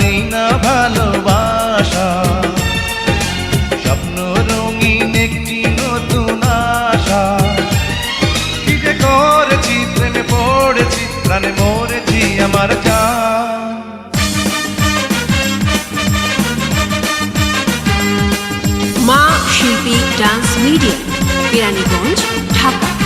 না ভালোবাসা। স্বপ্ন রঙিন একটি নতুন আশা। কি যে করেছি, প্রেমে পড়েছি, প্রাণে মরেছি আমার মা শিল্পী ডান্স মিডিয়া, কেরানীগঞ্জ, ঢাকা।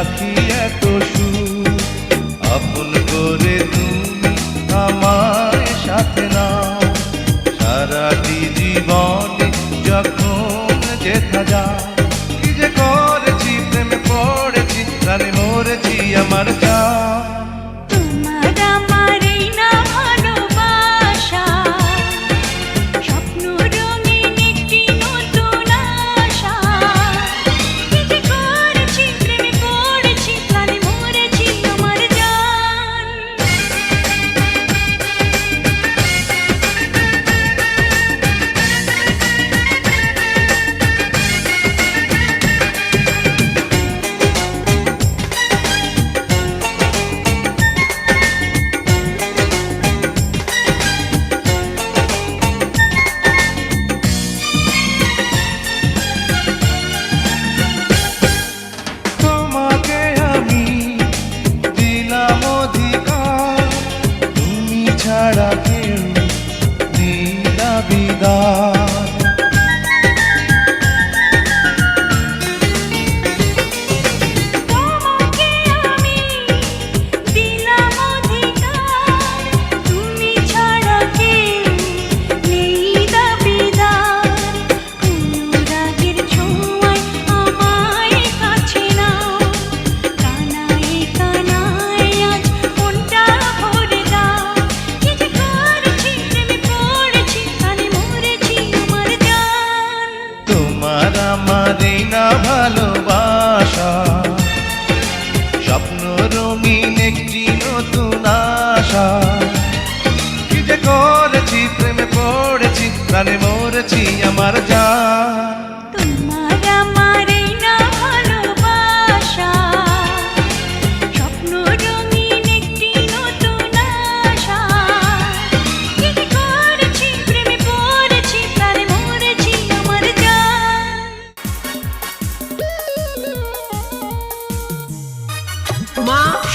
রাখি এত সুখ আপন করে তুমি আমার সাথে না সারাটি জীবনে যখন যেথা যা কি যে করেছি, প্রেমে পড়েছি, প্রাণে মরেছি ছাড়া কেউ না ভালোবাসা। স্বপ্ন রঙিন একটি নতুন আশা। কি যে করেছি, প্রেমে পড়েছি, প্রাণে মরেছি আমার যা।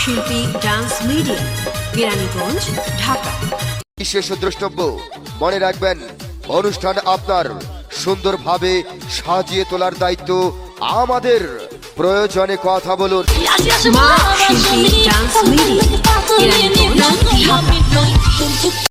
শিল্পী ডান্স মিডিয়া কেরানীগঞ্জ ঢাকা। বিশেষ দ্রষ্টব্য মনে রাখবেন অনুষ্ঠান আপনার সুন্দরভাবে সাজিয়ে তোলার দায়িত্ব আমাদের। প্রয়োজনে কথা বলুন। Dance media